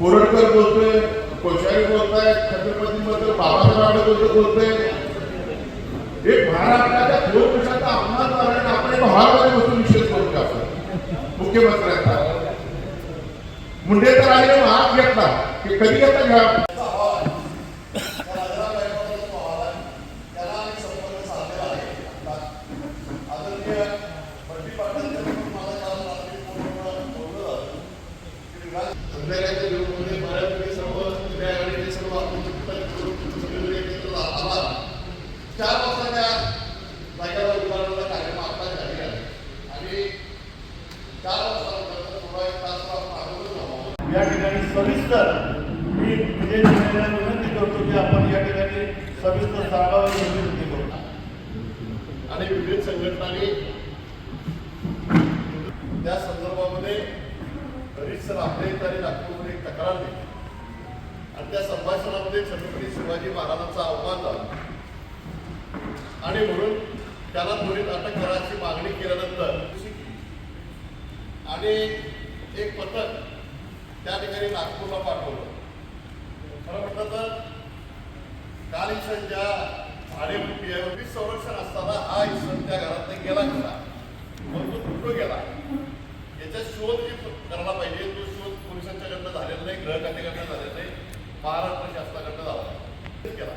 कोरटकर बोलतोय, कोश्यारी बोलताय छत्रपतीबद्दल बाबासाहेब आंबेडकर बोलतोय हे महाराष्ट्राच्या वर्षाचा अपमान कारण आपण एका हॉलमध्ये बसून निषेध करू का मुख्यमंत्र्यांचा. मुंडे तर आले हात घेतला, की कधी घेता घ्या? संध्याकाळच्या जेवणामध्ये बऱ्यापैकी सर्व त्यावेळी सर्व आपण एकत्र आला. चार जागेला कार्यक्रम आता झालेला आहे. आणि चार वाजता थोडा एक तास आपण या ठिकाणी सविस्तर मी विजय विनंती करतो की आपण या ठिकाणी सविस्तर सांगावं ही विनंती करतो आणि विविध संघटनांनी त्या संदर्भात हरीश सर आपल्या इथं नागपूरमध्ये एक तक्रार दिली. आणि त्या संभाषणामध्ये छत्रपती शिवाजी महाराजांचा अवमान झाला. आणि म्हणून त्याला त्वरित अटक करायची मागणी केल्यानंतर आणि एक पथक त्या ठिकाणी नागपूरला पाठवलं. खरं म्हटलं तर काल ईश्वर ज्या भाडेपट्टी संरक्षण असताना हा ईश्वर त्या घरात गेला कसा मग तो कुठं गेला? याचा शोध जे करायला पाहिजे तो शोध पोलिसांच्याकडनं झालेला नाही गृह खात्याकडनं झालेला नाही महाराष्ट्र शासनाकडनं झाला नाही. केला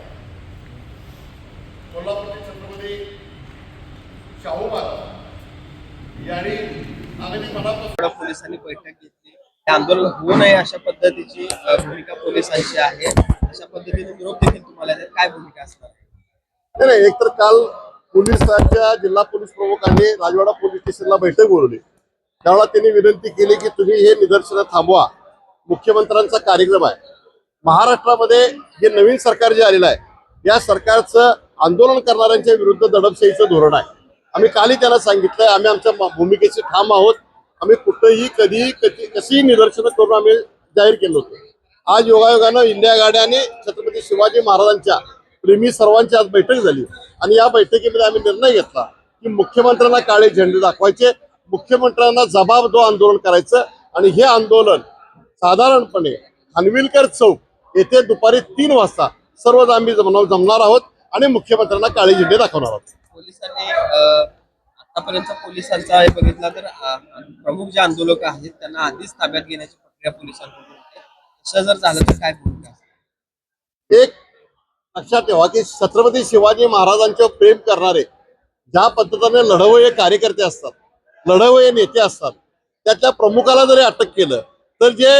कोल्हापूरचे छत्रपती शाहू महाराज यांनी अगदी मनापासून आठवडा पोलिसांनी बैठक घेतली. आंदोलन होऊ नये अशा पद्धतीची भूमिका पोलिसांची आहे. अशा पद्धतीने देखील तुम्हाला. काय भूमिका असणार? नाही नाही एकतर काल पोलिसांच्या जिल्हा पोलीस प्रमुखांनी राजवाडा पोलीस स्टेशनला बैठक बोलवली. त्यावेळेला त्यांनी विनंती केली की तुम्ही हे निदर्शनं थांबवा. मुख्यमंत्र्यांचा कार्यक्रम आहे. महाराष्ट्रामध्ये जे नवीन सरकार जे आलेलं आहे या सरकारचं आंदोलन करणाऱ्यांच्या विरुद्ध दडपशाहीचं धोरण आहे. आम्ही कालही त्याला सांगितलंय आम्ही आमच्या भूमिकेचे ठाम आहोत. आम्ही कुठंही कधीही कधी कशीही निदर्शनं करून आम्ही जाहीर केलं होतं. आज योगायोगानं इंडिया गाड्या आणि छत्रपती शिवाजी महाराजांच्या प्रेमी सर्वांची आज बैठक झाली. आणि या बैठकीमध्ये आम्ही निर्णय घेतला की मुख्यमंत्र्यांना काळे झेंडे दाखवायचे मुख्यमंत्र्यांना जबाबदो आंदोलन करायचं आणि हे आंदोलन साधारणपणे खानविलकर चौक येथे दुपारी तीन वाजता सर्व आम्ही जमणार जमणार आहोत आणि मुख्यमंत्र्यांना काळे झेंडे दाखवणार आहोत. पोलिसांनी आतापर्यंत पोलिसांचा हे बघितला तर प्रमुख जे आंदोलक आहेत त्यांना आधीच ताब्यात घेण्याची प्रक्रिया पोलिसांकडून होते तसं जर झालं तर काय भूमिका एक लक्षात ठेवा की छत्रपती शिवाजी महाराजांचं प्रेम करणारे ज्या पद्धतीने लढवय कार्यकर्ते असतात लढवय नेते असतात त्यातल्या प्रमुखाला जरी अटक केलं तर जे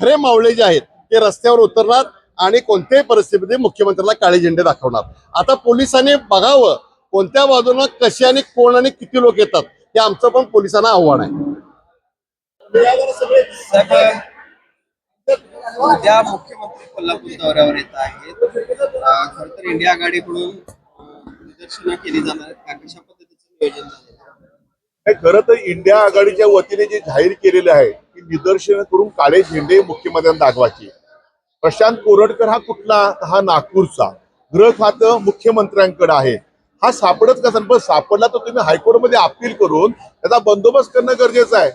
खरे मावळे जे आहेत ते रस्त्यावर उतरणार आणि कोणत्याही परिस्थितीमध्ये मुख्यमंत्र्याला काळे झेंडे दाखवणार. आता पोलिसांनी बघावं कोणत्या बाजूनं कसे आणि कोण आणि किती लोक येतात हे आमचं पण पोलिसांना आव्हान आहे. उद्या मुख्यमंत्री कोल्हापूर दौऱ्यावर येत आहेत खरं तर इंडिया आघाडीकडून अ, निदर्शनं केली जाणार आहेत कशा पद्धतीचं नियोजन झालं हे खरं तर इंडिया आघाडीच्या वतीने जे जाहीर केलेलं आहे की निदर्शनं करून काळे झेंडे मुख्यमंत्र्यांना दाखवायचे. प्रशांत कोरटकर हा कुठला? हा नागपूरचा. गृह खातं मुख्यमंत्र्यांकडे आहे. हा सापडत कसा पण सापडला तर तुम्ही हायकोर्टमध्ये अपील करून त्याचा बंदोबस्त करणं गरजेचं आहे.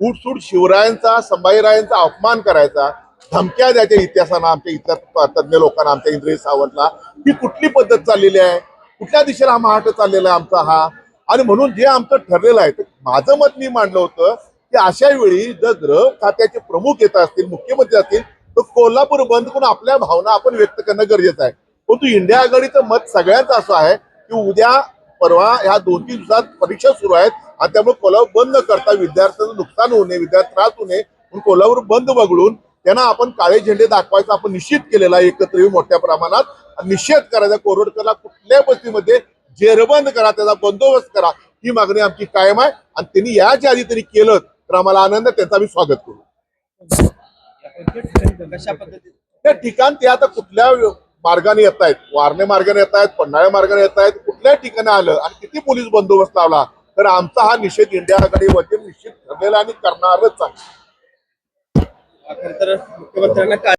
उठसूट शिवरायांचा संभाजीरायांचा अपमान करायचा धमक्या द्यायच्या इतिहासाला आमच्या इतिहास तज्ञ लोकांना आमच्या इंद्रिय सावंतला ही कुठली पद्धत चाललेली आहे कुठल्या दिशेला हा महाराष्ट्र चाललेला आहे आमचा हा? आणि म्हणून जे आमचं ठरलेलं आहे माझं मत मी मांडलं होतं की अशा वेळी जर गृह खात्याचे प्रमुख येत असतील मुख्यमंत्री असतील तर कोल्हापूर बंद करून आपल्या भावना आपण व्यक्त करणं गरजेचं आहे. परंतु इंडिया आघाडीचं मत सगळ्यांचं असं आहे की उद्या परवा ह्या दोन तीन दिवसात परीक्षा सुरू आहेत आणि त्यामुळे कोल्हापूर बंद न करता विद्यार्थ्यांचं नुकसान होऊ नये विद्यार्थी त्रास होऊ नये म्हणून कोल्हापूर बंद वगळून त्यांना आपण काळे झेंडे दाखवायचा आपण निश्चित केलेला आहे एकत्र येऊन मोठ्या प्रमाणात. निषेध करायचा कोरोडकरला कुठल्याही परिस्थितीमध्ये जेरबंद करा त्याचा बंदोबस्त करा ही मागणी आमची कायम आहे. आणि त्यांनी याच्या आधी तरी केलं तर आम्हाला आनंद त्यांचं आम्ही स्वागत करू. त्या ठिकाण ते आता कुठल्या मार्गाने येत आहेत वारणे मार्गाने येत आहेत पन्हाळे मार्गाने येत आहेत कुठल्या ठिकाणी आलं आणि किती पोलीस बंदोबस्त लावला तर आमचा हा निषेध इंडिया आघाडी वतीने निश्चित ठरलेला आणि करणारच आहे. तर मुख्यमंत्र्यांना